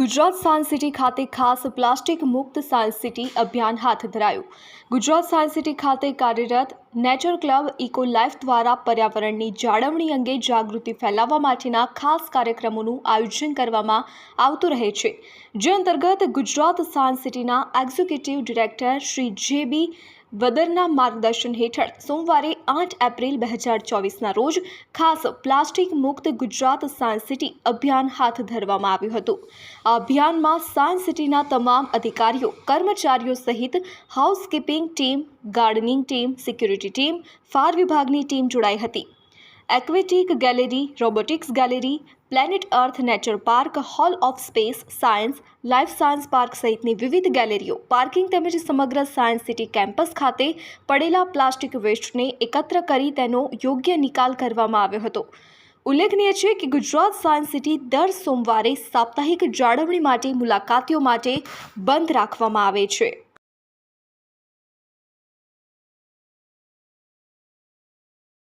Gujarat science city ખાતે ખાસ plastic મુક્ત સાયન્સ સિટી અભિયાન હાથ ધરાયું. ગુજરાત સાયન્સ સિટી ખાતે કાર્યરત નેચર ક્લબ ઇકો લાઈફ દ્વારા પર્યાવરણની જાળવણી અંગે જાગૃતિ ફેલાવવા માટેના ખાસ કાર્યક્રમોનું આયોજન કરવામાં આવતું રહે છે, જે અંતર્ગત ગુજરાત સાયન્સ સિટીના executive director Shri J B વદરના માર્ગદર્શન હેઠળ સોમવારે આઠ એપ્રિલ બે હજાર ચોવીસના રોજ ખાસ પ્લાસ્ટિક મુક્ત ગુજરાત સાયન્સ સિટી અભિયાન હાથ ધરવામાં આવ્યું હતું. આ અભિયાનમાં સાયન્સ સિટીના તમામ અધિકારીઓ, કર્મચારીઓ સહિત housekeeping team, gardening team, security team far વિભાગની ટીમ જોડાઈ હતી aquatic gallery robotics gallery planet earth nature park hall of space science life science park સહિતની વિવિધ ગેલેરીઓ પાર્કિંગ તેમજ સમગ્ર સાયન્સ સિટી કેમ્પસ ખાતે પડેલા પ્લાસ્ટિક વેસ્ટને એકત્ર કરી તેનો યોગ્ય નિકાલ કરવામાં આવ્યો હતો. ઉલ્લેખનીય છે કે ગુજરાત સાયન્સ સિટી દર સોમવારે સાપ્તાહિક જાળવણી માટે મુલાકાતીઓ માટે બંધ રાખવામાં આવે છે.